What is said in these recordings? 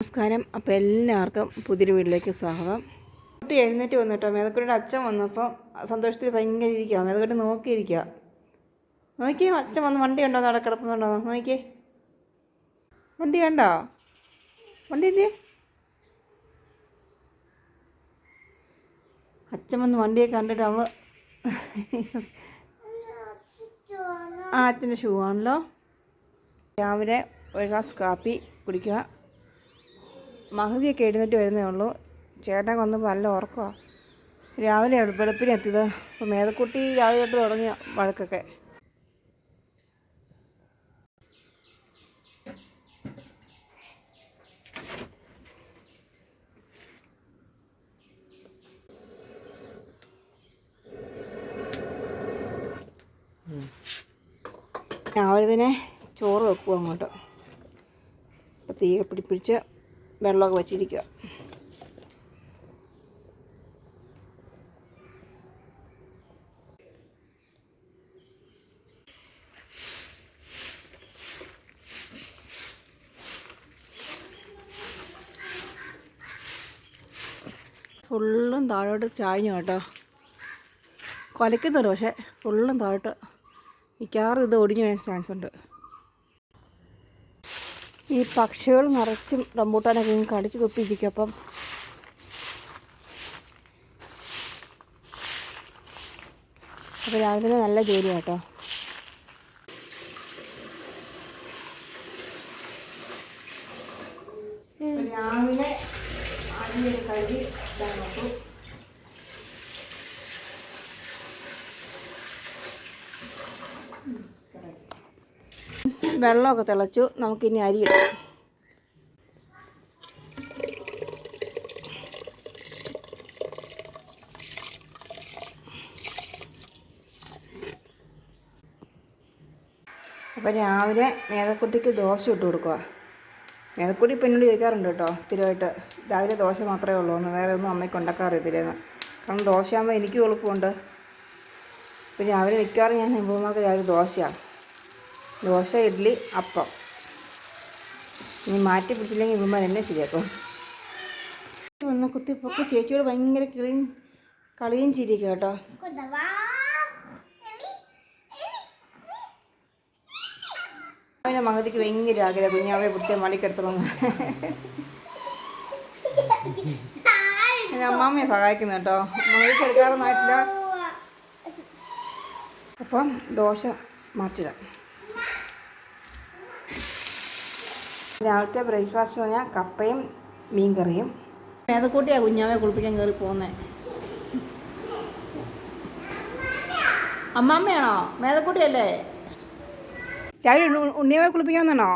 നമസ്കാരം. അപ്പോൾ എല്ലാവർക്കും പുതിയൊരു വീട്ടിലേക്ക് സ്വാഗതം. കുട്ടി എഴുന്നേറ്റ് വന്നിട്ടോ മേതക്കുട്ടിയുടെ അച്ഛൻ വന്നപ്പോൾ സന്തോഷത്തിൽ ഭയങ്കര ഇരിക്കുക മേതക്കുട്ടി നോക്കിയിരിക്കുക നോക്കിയേ അച്ഛൻ വന്ന് വണ്ടി ഉണ്ടോ അവിടെ കിടപ്പുന്നുണ്ടോ നോക്കിയേ. വണ്ടി കണ്ടോ? വണ്ടി എന്തിയേ? അച്ഛൻ വന്ന് വണ്ടിയെ കണ്ടിട്ട് അവൾ ആ അച്ഛന്റെ ഷൂ ആണല്ലോ. രാവിലെ ഒരു ഗ്ലാസ് കാപ്പി കുടിക്കുക. മഹതിയൊക്കെ എഴുന്നേറ്റ് വരുന്നേ ഉള്ളൂ. ചേട്ടൻ വന്നപ്പോൾ നല്ല ഉറക്കമാണ് രാവിലെ വെളുപ്പിന് എത്തിയത്. അപ്പോൾ മേതക്കുട്ടി രാവിലെ തൊട്ട് തുടങ്ങിയ വഴക്കൊക്കെ. രാവിലെ തന്നെ ചോറ് വെക്കുക അങ്ങോട്ട്. അപ്പോൾ തീ പിടിപ്പിടിച്ച് വെള്ളമൊക്കെ വെച്ചിരിക്കുക ഫുള്ളും താഴോട്ട് ചായഞ്ഞു കേട്ടോ. കൊലക്കുന്നുണ്ട് പക്ഷേ ഫുള്ളും താഴോട്ട്. മിക്കവാറും ഇത് ഒടിഞ്ഞു വരാൻ ചാൻസ് ഉണ്ട് ഈ പക്ഷികൾ നിറച്ചും റംബൂട്ടാനൊക്കെ ഇങ്ങനെ കടിച്ചു തുപ്പിയിരിക്കും. അപ്പം അപ്പോൾ രാവിലെ നല്ല ജോലി വെള്ളമൊക്കെ തിളച്ചു. നമുക്കിനി അരി ഇടാം. അപ്പോൾ രാവിലെ മേതക്കുട്ടിക്ക് ദോശ ഇട്ട് കൊടുക്കുക മേതക്കുട്ടി ഇപ്പം എന്നോട് ചോദിക്കാറുണ്ട് കേട്ടോ സ്ഥിരമായിട്ട് രാവിലെ ദോശ മാത്രമേ ഉള്ളൂ എന്ന്. വേറെ ഒന്നും അമ്മയ്ക്ക് ഉണ്ടാക്കാറിയത്തില്ലെന്ന് കാരണം ദോശയാകുമ്പോൾ എനിക്കും എളുപ്പമുണ്ട്. ഇപ്പം രാവിലെ മിക്കവാറും ഞാൻ ഹെമ്പൂമാർക്ക് രാവിലെ ദോശയാണ് ദോശ ഇഡ്ഡലി അപ്പം. ഇനി മാറ്റി പിടിച്ചില്ലെങ്കിൽ ഇവന്മാർ തന്നെ ശരിയാക്കും. ഒന്ന് കുത്തിപ്പൊക്കെ ചേച്ചിയോട് ഭയങ്കര കിളിയും കളിയും ചിരിക്കും കേട്ടോ. അവനെ മകതിക്ക് ഭയങ്കര ആഗ്രഹം കുഞ്ഞാവെ പിടിച്ച മടിക്കെടുത്തോളന്ന് അമ്മാമ്മയെ സഹായിക്കുന്നു കേട്ടോ. മകതിക്ക് എടുക്കാറൊന്നായിട്ടില്ല അപ്പം ദോശ മാറ്റിടാം. രാവിലത്തെ ബ്രേക്ക്ഫാസ്റ്റ് പറഞ്ഞാൽ കപ്പയും മീൻ കറിയും മേതക്കൂട്ടിയാണ് കുഞ്ഞാവെ കുളിപ്പിക്കാൻ കയറി പോകുന്നത് അമ്മാമ്മയാണോ? മേതക്കൂട്ടിയല്ലേ? രാവിലെ ഉണ്ണിയാവെ കുളിപ്പിക്കാന്നാണോ കുളിപ്പിക്കാമെന്നാണോ?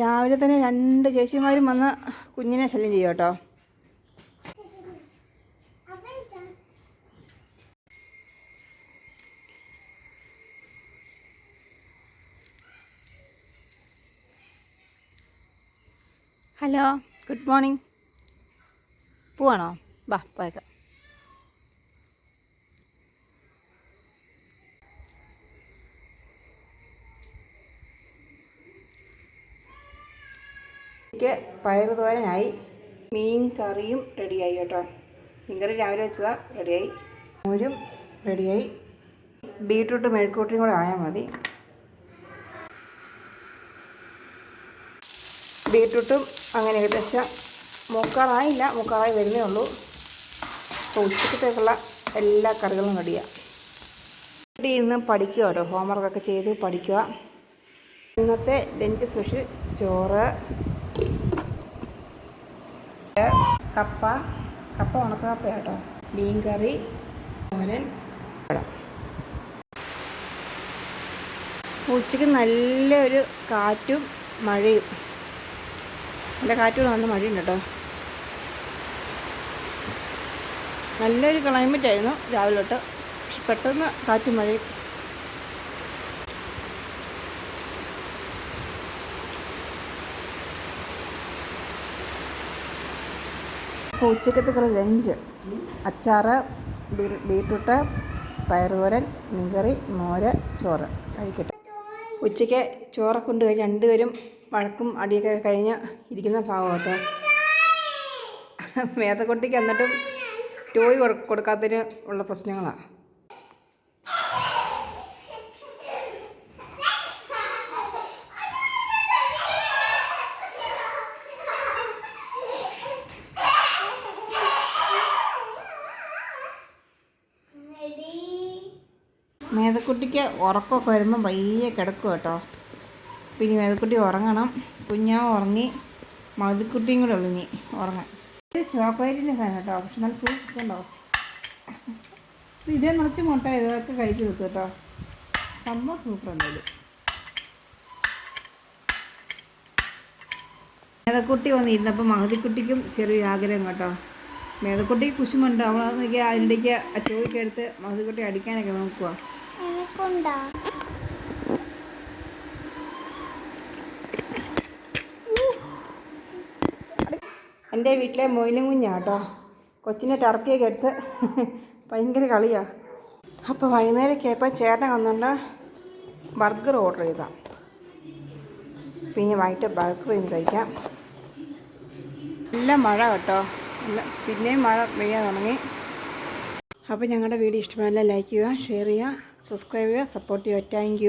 രാവിലെ തന്നെ രണ്ട് ചേച്ചിമാരും വന്ന് കുഞ്ഞിനെ ശല്യം ചെയ്യും കേട്ടോ. ഹലോ ഗുഡ് മോർണിംഗ് പോവാണോ? വാ പോയേക്കാം. എനിക്ക് പയർ തോരനായി മീൻ കറിയും റെഡിയായി കേട്ടോ. മീൻ കറി രാവിലെ വെച്ചതാ റെഡിയായി. മോരും റെഡിയായി. ബീട്രൂട്ട് മെഴുക്കൂട്ടിയും കൂടെ ആയാൽ മതി. ബീട്രൂട്ടും അങ്ങനെ ഏകദേശം മുക്കാറായില്ല മുക്കാറായി വരുന്നേ ഉള്ളൂ. അപ്പോൾ ഉച്ചക്കത്തേക്കുള്ള എല്ലാ കറികളും റെഡിയാണ് ഇവിടെ ഇരുന്ന് പഠിക്കുക ഓരോ ഹോംവർക്കൊക്കെ ചെയ്ത് പഠിക്കുക. ഇന്നത്തെ ലഞ്ച് സ്പെഷ്യൽ ചോറ് കപ്പ കപ്പ ഉണക്ക കപ്പ കേട്ടോ. മീൻ കറി മോരൻ. ഉച്ചയ്ക്ക് നല്ലൊരു കാറ്റും മഴയും. നല്ല കാറ്റും നല്ല മഴയുണ്ട് കേട്ടോ. നല്ലൊരു ക്ലൈമറ്റ് ആയിരുന്നു രാവിലെ തൊട്ട് പക്ഷെ പെട്ടെന്ന് കാറ്റും മഴയും അപ്പോൾ ഉച്ചക്കത്തേക്കുള്ള ലഞ്ച് അച്ചാറ് ബീട്രൂട്ട് പയറുതോരൻ മീൻകറി മോര് ചോറ് കഴിക്കട്ടെ. ഉച്ചയ്ക്ക് ചോറൊക്കെ കൊണ്ട് കഴിഞ്ഞ് രണ്ടുപേരും വഴക്കും അടിയൊക്കെ കഴിഞ്ഞ് ഇരിക്കുന്ന ഭാഗമൊക്കെ കേട്ടോ മേതക്കുട്ടിക്ക് എന്നിട്ടും ടോയ് കൊടു- കൊടുക്കാത്തതിന് ഉള്ള പ്രശ്നങ്ങളാണ് മേതക്കുട്ടിക്ക് ഉറക്കമൊക്കെ വരുമ്പോൾ പയ്യെ കിടക്കും കേട്ടോ പിന്നെ മേതക്കുട്ടി ഉറങ്ങണം. കുഞ്ഞാ ഉറങ്ങി. മതിക്കുട്ടിയും കൂടെ ഉള്ളു ഇനി ഉറങ്ങാൻ. ഇത് ചോക്ലേറ്റിന്റെ സാധനം കേട്ടോ. പക്ഷെ നല്ല സൂപ്പുണ്ടോ ഇതേ നിറച്ച് മുട്ട ഇതൊക്കെ കഴിച്ച് നിൽക്കും കേട്ടോ. സംഭവം സൂപ്പർ എന്തായാലും മേതക്കുട്ടി വന്ന് ഇരുന്നപ്പോൾ മഹതിക്കുട്ടിക്കും ചെറിയൊരു ആഗ്രഹം കേട്ടോ. മേതക്കുട്ടി കുശുമുണ്ട്. അവൾ നോക്കിയാൽ അതിനിടയ്ക്ക് ആ ചോദിക്ക് എടുത്ത് മഹതിക്കുട്ടി അടിക്കാനൊക്കെ നോക്കുക എന്റെ വീട്ടിലെ മൊയിലും കുഞ്ഞാ കേട്ടോ കൊച്ചിനെ ടർക്കിയൊക്കെ എടുത്ത് ഭയങ്കര കളിയാണ് അപ്പോൾ വൈകുന്നേരമൊക്കെ ആയപ്പോൾ ചേട്ടൻ വന്നുകൊണ്ട് ബർഗർ ഓർഡർ ചെയ്താം. പിന്നെ വൈകിട്ട് ബർഗർ ഇന്ന് കഴിക്കാം. നല്ല മഴ കേട്ടോ. പിന്നെയും മഴ പെയ്യാൻ തുടങ്ങി. അപ്പോൾ ഞങ്ങളുടെ വീഡിയോ ഇഷ്ടമായാലും ലൈക്ക് ചെയ്യുക ഷെയർ ചെയ്യുക സബ്സ്ക്രൈബ് ചെയ്യുക സപ്പോർട്ട് ചെയ്യുക. താങ്ക്